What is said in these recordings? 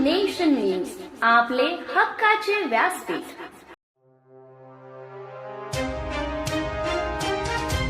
Nation news आपले हक्काचे व्यासपीठ.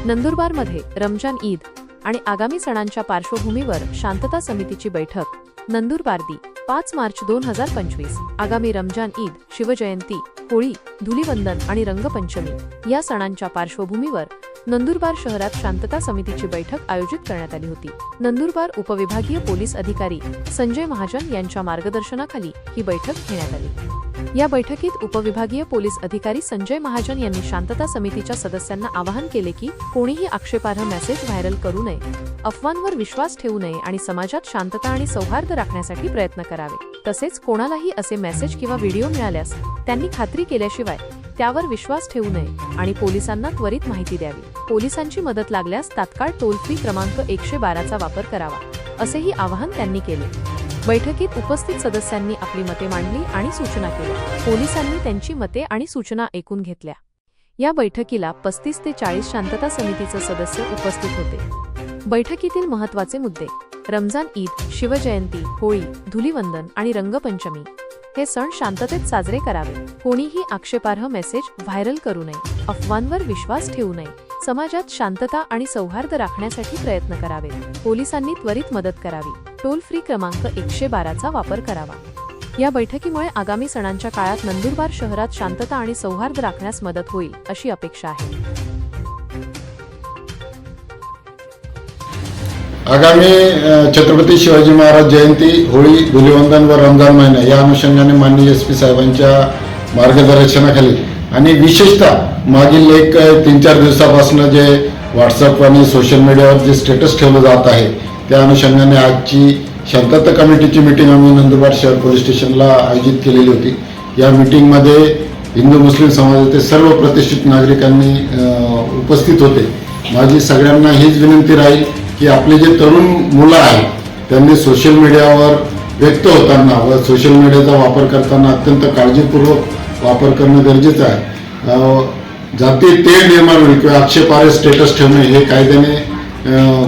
नंदुरबारमध्ये रमजान ईद आणि आगामी सणांच्या पार्श्वभूमीवर शांतता समितीची बैठक. नंदुरबार दी पाच मार्च दोन हजार पंचवीस. आगामी रमजान ईद शिवजयंती होळी धुलीवंदन आणि रंगपंचमी या सणांच्या पार्श्वभूमीवर नंदुरबार शहरात शांतता समितीची बैठक आयोजित करण्यात आली होती. नंदुरबार उपविभागीय पोलीस अधिकारी संजय महाजन यांच्या मार्गदर्शनाखाली ही बैठक घेण्यात आली. या बैठकीत उपविभागीय पोलीस अधिकारी संजय महाजन यांनी शांतता समितीच्या सदस्यांना आवाहन केले की कोणीही आक्षेपार्ह मेसेज व्हायरल करू नये अफवांवर विश्वास ठेवू नये आणि समाजात शांतता आणि सौहार्द राखण्यासाठी प्रयत्न करावे. तसेच कोणालाही असे मेसेज किंवा व्हिडिओ मिळाल्यास त्यांनी खात्री केल्याशिवाय त्यावर विश्वास ठेवू नये आणि पोलिसांना त्वरित माहिती द्यावी. पोलिसांची मदत लागल्यास तात्काळ टोल फ्री क्रमांक एकशे बाराचा वापर करावा असेही आवाहन त्यांनी केले. बैठकीत उपस्थित सदस्यांनी आपली मते मांडली आणि सूचना केल्या. पोलिसांनी त्यांची मते आणि सूचना ऐकून घेतल्या. या बैठकीला पस्तीस ते चाळीस शांतता समितीचे सदस्य उपस्थित होते. बैठकीतील महत्त्वाचे मुद्दे. रमजान ईद शिवजयंती होळी धुलीवंदन आणि रंगपंचमी. हे सण शांततेत साजरे करावे. कोणीही आक्षेपार्ह मेसेज व्हायरल करू नये. अफवांवर विश्वास ठेवू नये. समाजात शांतता आणि सौहार्द राखण्यासाठी प्रयत्न करावेत. पोलिसांनी त्वरित मदत करावी. टोल फ्री क्रमांक एकशे बाराचा वापर करावा. या बैठकीमुळे आगामी सणांच्या काळात नंदुरबार शहरात शांतता आणि सौहार्द राखण्यास मदत होईल अशी अपेक्षा आहे. आगामी छत्रपती शिवाजी महाराज जयंती होळी धुलिवंदन व रमजान महिना या अनुषंगाने माननीय एस पी साहेबांच्या मार्गदर्शनाखाली आणि विशेषतः मागील एक तीन चार दिवसापासून जे व्हॉट्सअप आणि सोशल मीडियावर जे स्टेटस ठेवलं जात आहे त्या अनुषंगाने आजची शांतता कमिटीची मिटिंग आम्ही नंदुरबार शहर पोलीस स्टेशनला आयोजित केलेली होती. या मिटिंगमध्ये हिंदू मुस्लिम समाजातील सर्व प्रतिष्ठित नागरिकांनी उपस्थित होते. माझी सगळ्यांना हीच विनंती राहील की आपले जे तरुण मुलं आहेत त्यांनी सोशल मीडियावर व्यक्त होताना व सोशल मीडियाचा वापर करताना अत्यंत काळजीपूर्वक वापर करणं गरजेचं आहे. जाती तेढ निर्माण होईल किंवा आक्षेपार्ह स्टेटस ठेवणे हे कायद्याने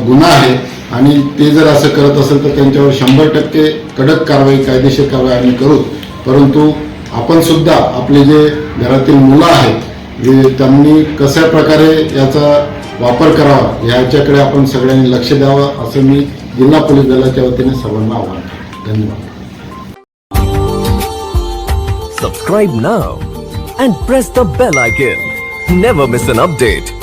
गुन्हा आहे. आणि ते जर असं करत असेल तर त्यांच्यावर शंभर टक्के कडक कारवाई कायदेशीर कारवाई आम्ही करू. परंतु आपण सुद्धा आपले जे घरातील मुलं आहेत जे त्यांनी कशा प्रकारे याचा वापर करावा याच्याकडे आपण सगळ्यांनी लक्ष द्यावं असं मी जिल्हा पोलीस दलाच्या वतीने सर्वांना आवाहन धन्यवाद Subscribe now and press the bell icon. Never miss an update.